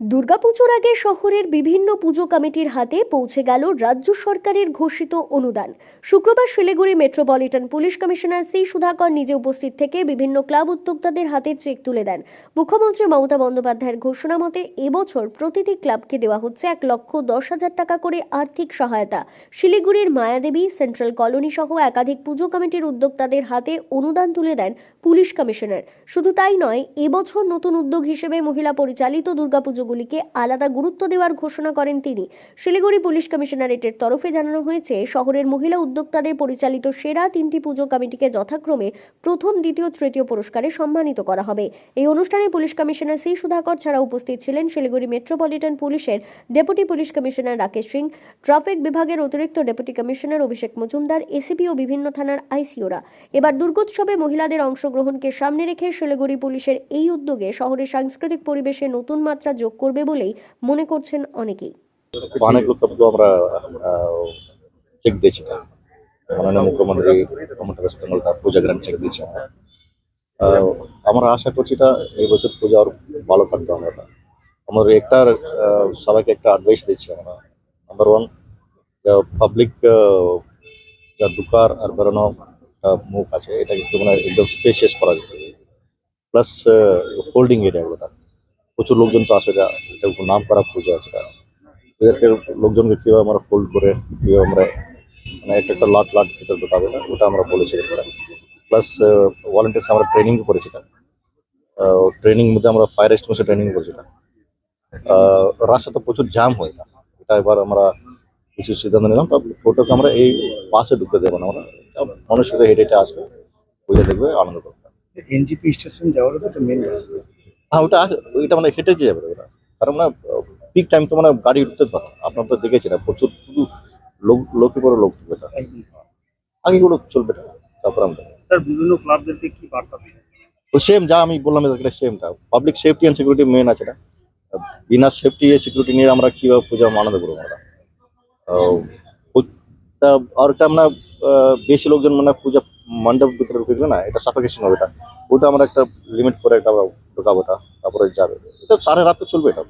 দুর্গাপুজোর আগে শহরের বিভিন্ন পুজো কমিটির হাতে পৌঁছে গেল রাজ্য সরকারের ঘোষিত অনুদান। শুক্রবার Siliguri metropolitan police commissioner C Sudhakar নিজে উপস্থিত থেকে বিভিন্ন ক্লাব উদ্যোক্তাদের হাতে চেক তুলে দেন। মুখ্যমন্ত্রী মমতা বন্দ্যোপাধ্যায়ের ঘোষণা মতে, এবছর প্রতিটি ক্লাবকে দেওয়া হচ্ছে এক লক্ষ দশ হাজার টাকা করে আর্থিক সহায়তা। শিলিগুড়ির মায়াদেবী, সেন্ট্রাল কলোনি সহ একাধিক পুজো কমিটির উদ্যোক্তাদের হাতে অনুদান তুলে দেন পুলিশ কমিশনার। শুধু তাই নয়, এবছর নতুন উদ্যোগ হিসেবে মহিলা পরিচালিত দুর্গাপুজোগুলিকে আলাদা গুরুত্ব দেওয়ার ঘোষণা করেন তিনি। শিলিগুড়ি পুলিশ কমিশনারেটের তরফে জানানো হয়েছে, শহরের মহিলা উদ্যোক্তাদের পরিচালিত সেরা তিনটি পুজো কমিটিকে যথাক্রমে প্রথম, দ্বিতীয়, তৃতীয় পুরস্কারে সম্মানিত করা হবে। এই অনুষ্ঠানে পুলিশ কমিশনার সি সুধাকর ছাড়া উপস্থিত ছিলেন শিলিগুড়ি মেট্রোপলিটন পুলিশের deputy police commissioner Rakesh Singh, traffic বিভাগের অতিরিক্ত deputy commissioner Abhishek Majumdar, ACP ও বিভিন্ন থানার আইসিওরা। এবার দুর্গোৎসবে মহিলাদের অংশগ্রহণকে সামনে রেখে শিলিগুড়ি পুলিশের এই উদ্যোগে শহরের সাংস্কৃতিক পরিবেশে নতুন মাত্রা যোগ করবে বলেই মনে করছেন অনেকেই। অনেক লোকগুলো আমরা চেক দিয়েছি। মাননীয় মুখ্যমন্ত্রী মমতা ওয়েস্ট তার পূজা গ্রান্ট চেক দিয়েছি। আমরা আমরা আশা করছি এটা এই বছর পূজা আরও ভালো কাটবে আমরা। আমাদের একটা সবাইকে একটা অ্যাডভাইস দিচ্ছি আমরা। নাম্বার ওয়ান পাবলিক যা দোকার আর বেরোনো মুখ আছে। এটা একটু মানে একদম স্পেসিয়াস করা যেতে প্লাস হোল্ডিং এরিয়াগুলোটা প্রচুর লোকজন তো আসে এটা এটা নাম করা পূজা আছে এদেরকে লোকজনকে কীভাবে আমরা ফোল্ড করে, কীভাবে আমরা মানে একটা একটা লাট লাট ভিতরে ঢোকাবে, না? ওটা আমরা বলেছি প্লাস ভলেন্টিয়ার্স আমরা ট্রেনিং করেছিলাম। ট্রেনিং মধ্যে আমরা ফায়ার এস্টিমেশন ট্রেনিং করেছিলাম। রাস্তা তো প্রচুর জ্যাম হয় না। এটা এবার আমরা কিছু সিদ্ধান্ত নিলাম টোটোকে আমরা এই পাশে ঢুকতে দেবো না। আমরা মানুষের হেঁটে হেঁটে আসবে বুঝে দেখবে, আনন্দ করবে। এনজিপি স্টেশন যাওয়ারও তো একটা মেন রাস্তা। হ্যাঁ ওটা আছে ওইটা মানে হেঁটে যে যাবে ওটা কারণ না পিক টাইম তো মানে গাড়ি উঠতে পারে আপনার তো দেখেছেন প্রচুর শুধু লোক লোকই বড় লোক থাকবে এটা একদম আগে গুলো চলবে এটা তারপর আমরা স্যার বিভিন্ন ক্লাবদেরকে কি বার্তা তো সেম যা আমি বললাম এটা সেমটা public safety and security men আছে এটা বিনা সেফটি সিকিউরিটি নিয়ে আমরা কীভাবে পূজা আনন্দ করব আমরা? আর একটা আমরা বেশি লোকজন মানে পূজা মণ্ডপ ভিতরে ঢুকবে না এটা সাফিকেশন হবে এটা ওটা আমরা একটা লিমিট করে একটা আমরা ঢোকাবো এটা তারপরে যাবে। এটা সারা রাত চলবে এটা।